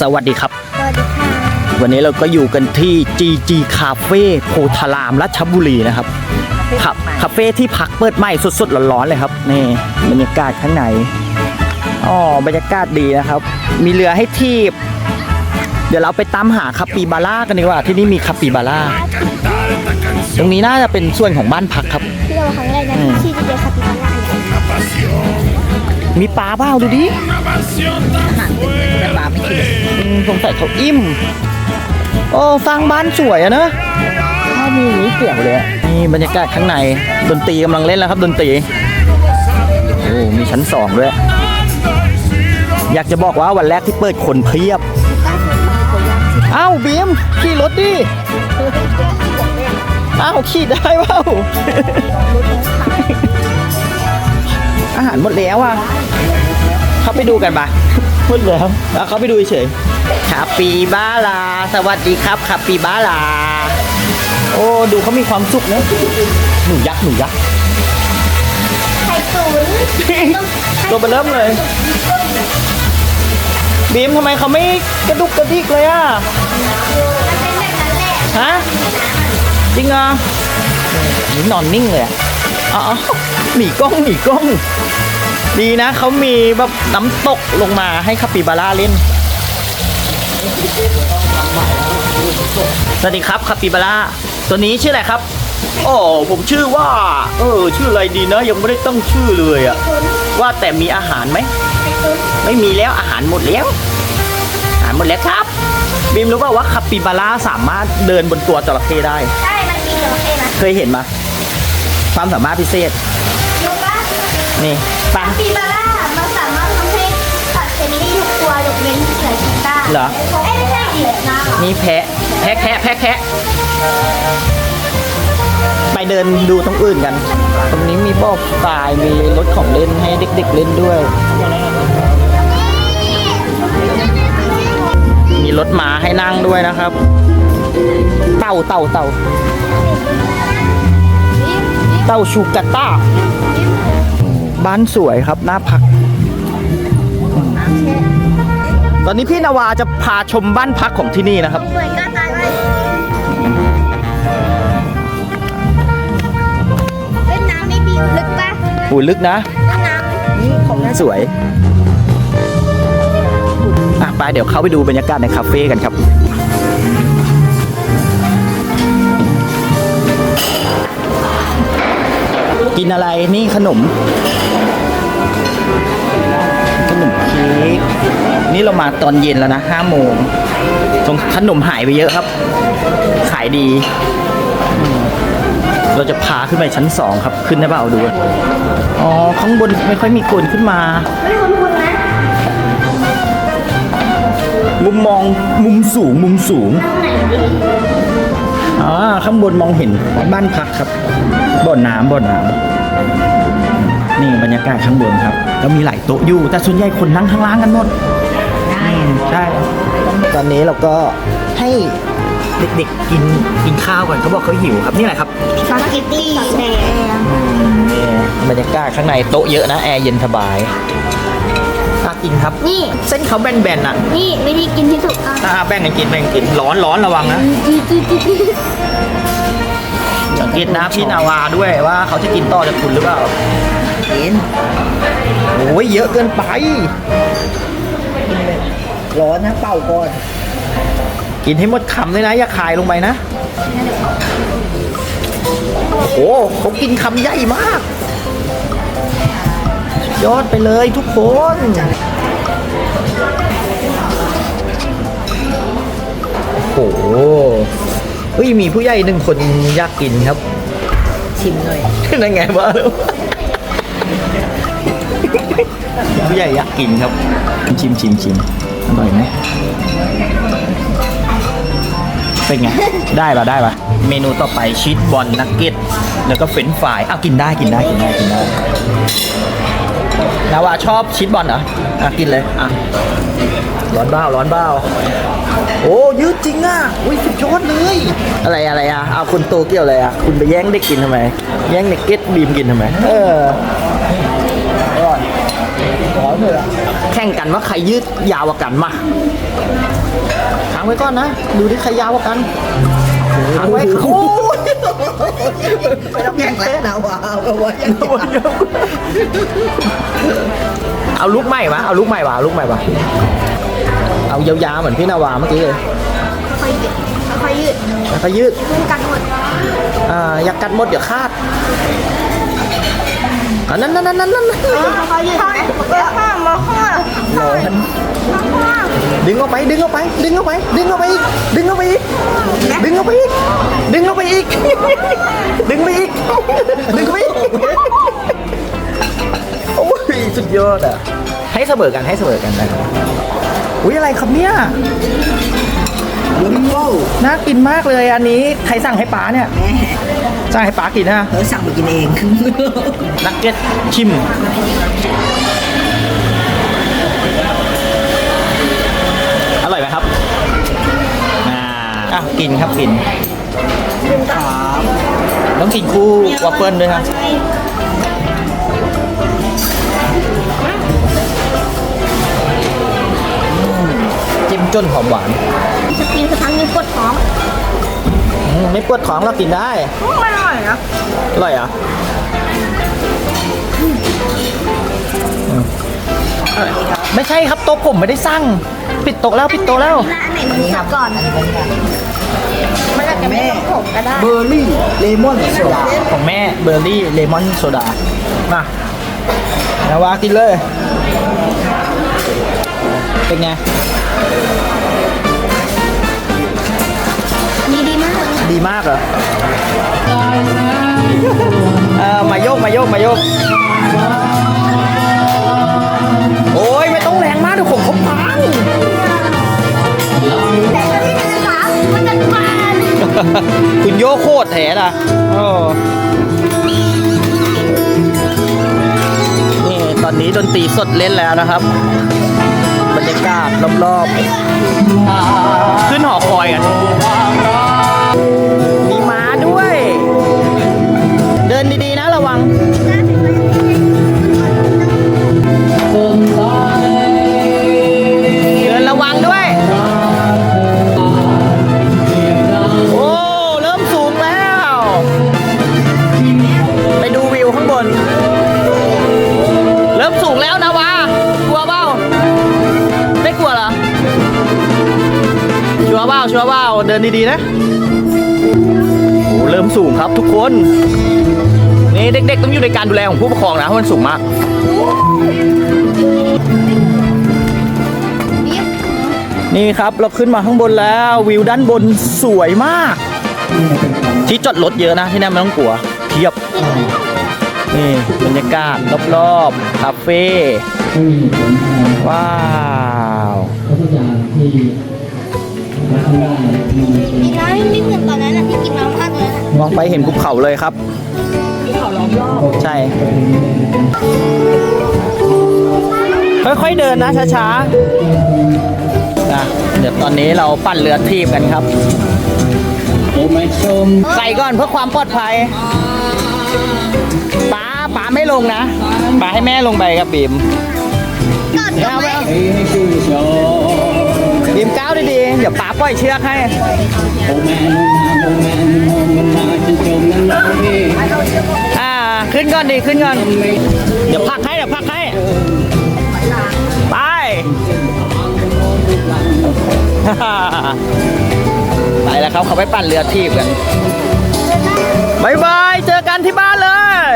สวัสดีครับ สวัสดีค่ะ วันนี้เราก็อยู่กันที่ GG Cafe โพธารามราชบุรีนะครับครับคาเฟ่ที่พักเปิดใหม่สดๆร้อนๆเลยครับนี่บรรยากาศข้างในอ๋อบรรยากาศดีนะครับ มีเรือให้ทีบ เดี๋ยวเราไปตามหาคาปิบาร่ากันดีกว่า ที่นี่มีคาปิบาร่าตรงนี้น่าจะเป็นส่วนของบ้านพักครับที่เราครั้งแรกนะอืมที่จะเจอคาปิบาร่าเนี่ย มีปลาเปล่าดูดิแต่ปลาไม่กินอืมสงสัยเขาอิ่ม โอ้สร้างบ้านสวยอะนะถ้ามีอย่างนี้เกี่ยวเลยอะนี่บรรยากาศข้างใน ดนตรีกำลังเล่นแล้วครับดนตรี โอ้ มีชั้นสองด้วย อยากจะบอกว่าวันแรกที่เปิดคนเพียบ เอ้าบีมขี่รถดิ เอ้าขี่ได้เปล่าอา หารหมดแล้วอะเข้าไปดูกันปะหมดแล้วเอาเข้าไปดูเฉยคาปีบาลา สวัสดีครับคาปีบาลา โอ้ดูเขามีความสุขนะหนูยักษ์หนูยักษ์ไข่ตุ๋นตัวเบอเริ่มเลยบีมทำไมเขาไม่กระดุกกระดิกเลยอะมันเป็นแบบนั้นแหละฮะจริงเหรอนี่นอนนิ่งเลยอะอ๋อหนีกล้องหนีกล้อง ดีนะเขามีแบบน้ำตกลงมาให้คาปิบาร่าเล่น สวัสดีครับคาปิบาร่าตัวนี้ชื่ออะไรครับอ๋อผมชื่อว่า เออ ชื่ออะไรดีนะ ยังไม่ได้ตั้งชื่อเลยอะว่าแต่มีอาหารไหม ไม่มีแล้วอาหารหมดแล้ว อาหารหมดแล้วครับบีมรู้เปล่าว่าคาปิบาร่าสามารถเดินบนตัวจระเข้ได้ ใช่ มันกินจระเข้นะ เคยเห็นมาความสามารถพิเศษรู้ปะนี่ ไปคาปิบาร่ามันสามารถทำให้สัตว์ชนิดนี้ทุกตัวยกเว้นเสือชีต้าเหรอ เอ้ยไม่ใช่ดินะนี่แพะ แพะแคะแพะแคะไปเดินดูตรงอื่นกัน ตรงนี้มีบ่อทรายมีรถของเล่นให้เด็ก ๆเล่นด้วย มีรถม้าให้นั่งด้วยนะครับ เต่าเต่าเต่าเต่าชูกาต้า บ้านสวยครับน่าพัก ตอนนี้พี่นาวาจะพาชมบ้านพักของที่นี่นะครับเหมือนกันตายเลยเล่นน้ำไม่บิวลึกปะหูลึกนะ เล่นน้ำนี่ของน่าสวยอะไปเดี๋ยวเข้าไปดูบรรยากาศในคาเฟ่กันครับ กินอะไรนี่ขนมข นี้ นี่เรามาตอนเย็นแล้วนะห้าโมงตรงขนมหายไปเยอะครับ ขายดี เราจะพาขึ้นไปชั้นสองครับ ขึ้นได้เปล่าดู อ๋อ ข้างบนไม่ค่อยมีคนขึ้นมา ไม่คุ้นนะ มุมมองมุมสูงมุมสูงไหนดีอ่าข้างบนมองเห็นบ้านพักครับบ่อน้ำบ่อน้ำ นี่บรรยากาศข้างบนครับก็มีหลายโต๊ะอยู่ แต่ส่วนใหญ่คนนั่งข้างล่างกันหมดอืมใช่ตอนนี้เราก็ให้เด็กๆกินกินข้าวก่อนเขาบอกเขาหิวครับนี่แหละครับสปาเกตตี้แดงนี่บรรยากาศข้างในโต๊ะเยอะนะแอร์เย็นสบายน่ากินครับ นี่เส้นเขาแบนๆอะ นี่วิธีกินที่ถูกต้องอ่าแบ่งกันกินแบ่งกันกินร้อนร้อนระวังนะสังเกตนะพี่นาวาด้วยว่าเขาจะกินต่อจากคุณหรือเปล่า กินโอ้ยเยอะเกินไป ร้อนนะเป่าก่อน กินให้หมดคำเลยนะ อย่าคายลงไปนะ โอ้โหเขากินคำใหญ่มาก ยอดไปเลยทุกคนโอ้โหเฮ้ยมีผู้ใหญ่หนึ่งคนอยากกินครับ ชิมหน่อยนั่นไงบ้าแล้ว ผู้ใหญ่อยากกินครับ ชิมชิมชิมอร่อยไหมเป็นไง ได้ปะได้ปะเมนูต่อไปชีสบอลนักเก็ตแล้วก็เฟรนช์ฟรายอ้าวกินได้กินได้กินได้กินได้นาวาชอบชีสบอลเหรออะกินเลยอะร้อนเบ้าร้อนเบ้าโอ้ยืดจริงอะอุ้ยสุดยอดเลย อะไรอะไรอะเอาคุณโตเกี่ยวอะไรอะคุณไปแย่งเด็กกินทำไม แย่งเด็กเก็ตบีมกินทำไมเอออร่อยร้อน เถอะ แข่งกันว่าใครยืดยาวกว่ากันมาค้างไว้ก่อนนะ ดูที่ใครยาวกว่ากันค้างไว้โอ้ยไม่ต้องแข่งแล้วนะว้าวเอาไว้อย่างเดียวเอาลูกใหม่วะเอาลูกใหม่วะเอาลูกใหม่วะเอายาวๆเหมือนพี่นาวาเมื่อกี้เลยค่อยยืดค่อยยืดแล้วก็ยืดเพื่อนกันหมดอ่าอยากกัดหมดเดี๋ยวคาด อันนั้นนั่นนั่นนั่นนั่นค่อยยืดแล้วข้ามมาข้างร้อนดึงออกไปดึงออกไปดึงออกไปดึงออกไปอีกดึงออกไปอีกดึงออกไปอีกดึงออกไปอีกดึงไปอีกดึงไปอีกโอ้ยสุดยอดอะให้เสมอกันให้เสมอกันนะครับอุ้ยอะไรครับเนี่ยว้าวน่ากินมากเลยอันนี้ใครสั่งให้ป้าเนี่ย แม่สั่งให้ป้ากินนะเธอสั่งมากินเองนักเก็ตชิมอร่อยไหมครับอ่าอะกินครับกินครับต้องกินคู่วอฟเฟิลด้วยครับจิ้มจนหอมหวานจะกินสักครั้งนึงปวดท้องอืม ไม่ปวดท้องเรากินได้ไม่อร่อยนะอร่อยเหรอะไม่ใช่ครับโต๊ะผมไม่ได้สั่งปิดโต๊ะแล้วปิดโต๊ะแล้ว อันไหนมันสับก่อนอันนี้เป็นไงมันอาจจะไม่ต้องผมก็ได้ เบอร์รี่เลมอนโซดาของแม่เบอร์รี่เลมอนโซดา มานาวากินเลย เป็นไง ดีมากดีมากเหรอเออมาโยกมาโยกมาโยก โอ้ยไม่ต้องแรงมากเดี๋ยวผมเขาพังแต่ก็ที่จะสามมันจะบานคุณโยกโคตรแถล่ะโอ้นี่ตอนนี้ดนตรีสดเล่นแล้วนะครับ บรรยากาศรอบๆ ขึ้นหอคอยกัน มีม้าด้วย เดินดีๆนะระวัง โอ้เริ่มสูงครับทุกคนนี่เด็กๆต้องอยู่ในการดูแลของผู้ปกครองนะเพราะมันสูงมากนี่ครับเราขึ้นมาข้างบนแล้ววิวด้านบนสวยมาก ที่จอดรถเยอะนะที่นั่นไม่ต้องกลัวเทียบนี่บรรยากาศรอบๆคาเฟ่ว้าว นี่นะไม่เหมือนตอนนั้นนะที่กินน้ำมากเลยนะมองไปเห็นภูเขาเลยครับใช่ ค่อยๆเดินนะช้าๆนะเดี๋ยวตอนนี้เราปั่นเรือทีบกันครับ ใส่ก่อนเพื่อความปลอดภัยป๋าป๋าไม่ลงนะป๋าให้แม่ลงไปกับบีมก่อนก็ไม่ บีมก้าวดีๆ เดี๋ยวป๋าปล่อยเชือกให้ อ่า ขึ้นก่อนดีขึ้นก่อน เดี๋ยวพักให้ เดี๋ยวพักให้ ไป ไปแล้วครับเขาไปปั่นเรือทีบกันบายบาย เจอกันที่บ้านเลย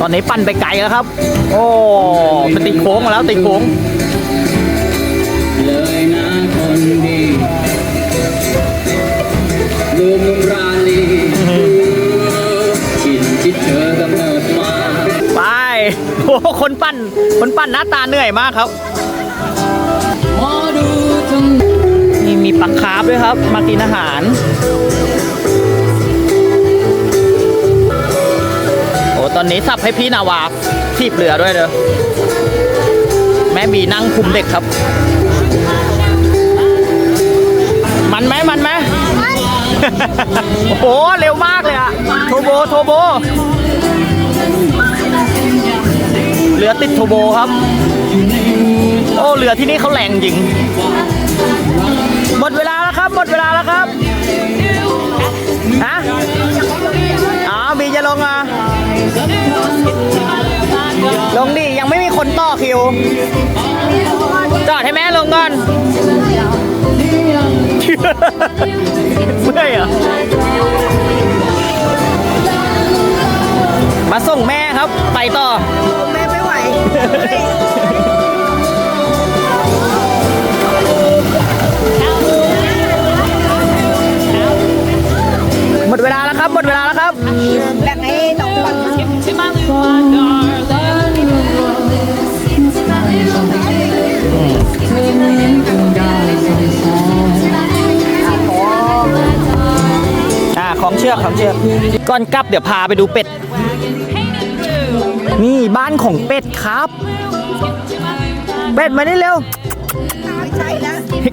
ตอนนี้ปั่นไปไกลแล้วครับ โอ้มันติดโค้งแล้วติดโค้งเลยนะคนดีลืมราลีชินที่เธอกำเนิดมาไปโอ้คนปั่น คนปั่นหน้าตาเหนื่อยมากครับนี่มีปลาคาร์ฟด้วยครับ มากินอาหาร ตอนนี้สับให้พี่นาวาทีบเรือด้วยเด้อแม่บีนั่งคุมเด็กครับ มันไหมมันไหมโอ้โหเร็วมากเลยอะโทโบโทโบเรือติดโทโบครับ โอ้เรือที่นี่เขาแรงจริง หมดเวลาแล้วครับ หมดเวลาแล้วครับฮะอ๋อบีจะลงอะ ลงดิยังไม่มีคนต่อคิว จอดให้แม่ลงก่อนเมื่อยเหรอมาส่งแม่ครับ ไปต่อแม่ไม่ไหวหมดเวลาแล้วครับ หมดเวลาแล้วครับ อ่าของเชือกของเชือกก่อนกลับเดี๋ยวพาไปดูเป็ด นี่บ้านของเป็ดครับ เป็ดมานี่เร็ว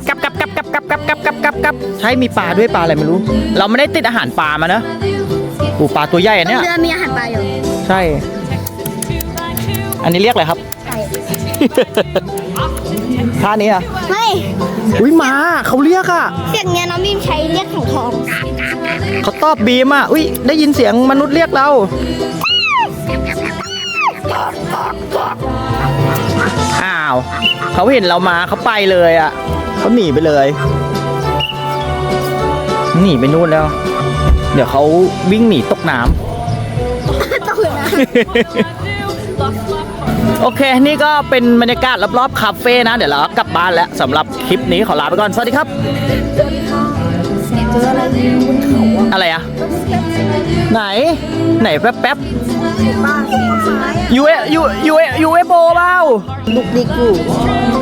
กลับกลับกลับกลับกลับกลับกลับกลับกลับกลับใช่มีปลาด้วยปลาอะไรไม่รู้ เราไม่ได้ติดอาหารปลามานะปูปลาตัวใหญ่อันเนี้ย เรือมีอาหารปลาอยู่ ใช่ อันนี้เรียกอะไรครับ ไก่ท่านี้อะเฮ้ยอุ้ยมาเขาเรียกอะ เสียงเนี้ยน้องบีมใช้เรียกของทองเขาตอบบีมอะอุ้ยได้ยินเสียงมนุษย์เรียกเรา อ้าว เขาเห็นเรามาเขาไปเลยอะเขาหนีไปเลยหนีไปนู่นแล้ว เดี๋ยวเขาวิ่งหนีตกน้ำต้องเลยนะ โอเค นี่ก็เป็นบรรยากาศรอบๆคาเฟ่นะ เดี๋ยวเรากลับบ้านแล้วสำหรับคลิปนี้ขอลาไปก่อน สวัสดีครับ อะไรอะไหน ไหนแป๊บแป๊บบ้านต้นไม้อะยูเอยูยูเอยูเอโบเปล่าลูกดิกอยู่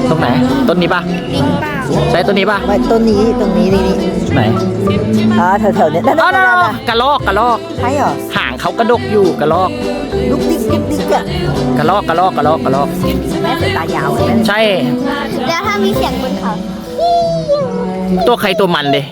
ตรงไหน ต้นนี้ปะลิงเปล่าใช่ต้นนี้ปะไว้ต้นนี้ตรงนี้นี่นี่ไหนอ่าแถวๆเนี้ยนั่นอ๋อนั่นนั่นนั่นกระลอกกระลอกใช่เหรอหางเขากระดกอยู่กระลอก ลูกดิกลูกดิกอะกระลอกกระลอกกระลอกกระลอกแม่สายตายาวเลยใช่แล้วถ้ามีเสียงบนเขาตัวใครตัวมันเดย